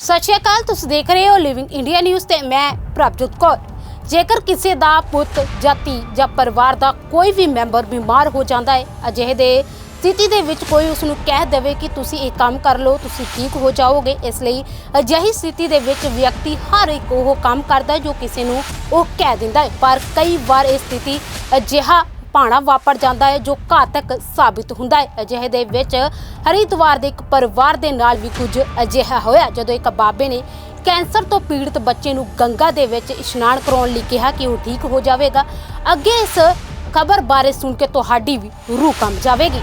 ਸਤਿ ਸ਼੍ਰੀ ਅਕਾਲ, ਤੁਸੀਂ ਦੇਖ ਰਹੇ ਹੋ ਲਿਵਿੰਗ ਇੰਡੀਆ ਨਿਊਜ਼ ਤੇ ਮੈਂ ਪ੍ਰਭਜੋਤ ਕੌਰ। ਜੇਕਰ ਕਿਸੇ ਦਾ ਪੁੱਤ, ਜਾਤੀ ਜਾਂ ਪਰਿਵਾਰ ਦਾ ਕੋਈ ਵੀ ਮੈਂਬਰ ਬਿਮਾਰ ਹੋ ਜਾਂਦਾ ਹੈ, ਅਜਿਹੇ ਦੇ ਸਥਿਤੀ ਦੇ ਵਿੱਚ ਕੋਈ ਉਸ ਨੂੰ ਕਹਿ ਦੇਵੇ ਕਿ ਤੁਸੀਂ ਇਹ ਕੰਮ ਕਰ ਲਓ, ਤੁਸੀਂ ਠੀਕ ਹੋ ਜਾਓਗੇ, ਇਸ ਲਈ ਅਜਿਹੀ ਸਥਿਤੀ ਦੇ ਵਿੱਚ ਵਿਅਕਤੀ ਹਰ ਇੱਕ ਉਹ ਕੰਮ ਕਰਦਾ ਜੋ ਕਿਸੇ ਨੂੰ ਉਹ ਕਹਿ ਦਿੰਦਾ ਹੈ। ਪਰ ਕਈ ਵਾਰ ਇਹ ਸਥਿਤੀ ਅਜਿਹਾ ਭਾਣਾ ਵਾਪਰ ਜਾਂਦਾ ਹੈ, ਜੋ ਘਾਤਕ ਸਾਬਿਤ ਹੁੰਦਾ ਹੈ। ਅਜਿਹੇ ਦੇ ਵਿੱਚ ਹਰਿਦੁਆਰ ਦੇ ਇੱਕ ਪਰਿਵਾਰ ਦੇ ਨਾਲ ਵੀ ਕੁਝ ਅਜਿਹਾ ਹੋਇਆ, ਜਦੋਂ ਇੱਕ ਬਾਬੇ ਨੇ ਕੈਂਸਰ ਤੋਂ ਪੀੜਤ ਬੱਚੇ ਨੂੰ ਗੰਗਾ ਦੇ ਵਿੱਚ ਇਸ਼ਨਾਨ ਕਰਾਉਣ ਲਈ ਕਿਹਾ ਕਿ ਉਹ ਠੀਕ ਹੋ ਜਾਵੇਗਾ। ਅੱਗੇ ਇਸ ਖਬਰ ਬਾਰੇ ਸੁਣ ਕੇ ਤੁਹਾਡੀ ਵੀ ਰੂਹ ਕੰਬ ਜਾਵੇਗੀ।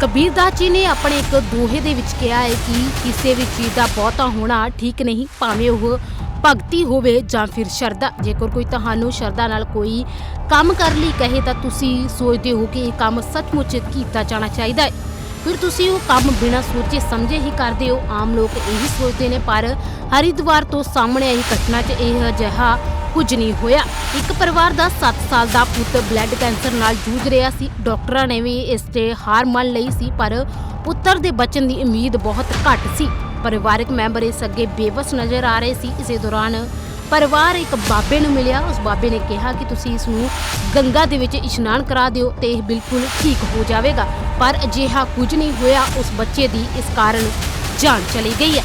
ਕਬੀਰ ਦਾਸ ਜੀ ਨੇ ਆਪਣੇ ਇੱਕ ਦੋਹੇ ਦੇ ਵਿੱਚ ਕਿਹਾ ਹੈ ਕਿ ਕਿਸੇ ਵੀ ਚੀਜ਼ ਦਾ ਬਹੁਤਾ ਹੋਣਾ ਠੀਕ ਨਹੀਂ, ਭਾਵੇਂ ਉਹ ਭਗਤੀ ਹੋਵੇ ਜਾਂ ਫਿਰ ਸ਼ਰਧਾ, ਜੇਕਰ ਕੋਈ ਤੁਹਾਨੂੰ ਸ਼ਰਧਾ ਨਾਲ ਕੋਈ ਕੰਮ ਕਰਨ ਲਈ ਕਹੇ ਤਾਂ ਤੁਸੀਂ ਸੋਚਦੇ ਹੋ ਕਿ ਇਹ ਕੰਮ ਸੱਚਮੁੱਚ ਕੀਤਾ ਜਾਣਾ ਚਾਹੀਦਾ ਹੈ। ਫਿਰ ਤੁਸੀਂ ਉਹ ਕੰਮ ਬਿਨਾਂ ਸੋਚੇ ਸਮਝੇ ਹੀ ਕਰਦੇ ਹੋ। ਆਮ ਲੋਕ ਇਹੀ ਸੋਚਦੇ ਨੇ, ਪਰ ਹਰਿਦੁਆਰ ਤੋਂ ਸਾਹਮਣੇ ਆਈ ਘਟਨਾ 'ਚ ਇਹ ਅਜਿਹਾ ਕੁਝ ਨਹੀਂ ਹੋਇਆ। ਇੱਕ ਪਰਿਵਾਰ ਦਾ 7 ਸਾਲ ਦਾ ਪੁੱਤ ਬਲੱਡ ਕੈਂਸਰ ਨਾਲ ਜੂਝ ਰਿਹਾ ਸੀ। ਡਾਕਟਰਾਂ ਨੇ ਵੀ ਇਸ ਤੇ ਹਾਰ ਮੰਨ ਲਈ ਸੀ, ਪਰ ਪੁੱਤਰ ਦੇ ਬਚਣ ਦੀ ਉਮੀਦ ਬਹੁਤ ਘੱਟ ਸੀ। ਪਰਿਵਾਰਕ ਮੈਂਬਰ ਇਸ ਅੱਗੇ ਬੇਵਸ ਨਜ਼ਰ ਆ ਰਹੇ ਸੀ। ਇਸੇ ਦੌਰਾਨ ਪਰਿਵਾਰ ਇੱਕ ਬਾਬੇ ਨੂੰ ਮਿਲਿਆ। ਉਸ ਬਾਬੇ ਨੇ ਕਿਹਾ ਕਿ ਤੁਸੀਂ ਇਸ ਨੂੰ ਗੰਗਾ ਦੇ ਵਿੱਚ ਇਸ਼ਨਾਨ ਕਰਾ ਦਿਓ ਤੇ ਇਹ ਬਿਲਕੁਲ ਠੀਕ ਹੋ ਜਾਵੇਗਾ। ਪਰ ਅਜਿਹਾ ਕੁਝ ਨਹੀਂ ਹੋਇਆ। ਉਸ ਬੱਚੇ ਦੀ ਇਸ ਕਾਰਨ ਜਾਨ ਚਲੀ ਗਈ ਹੈ।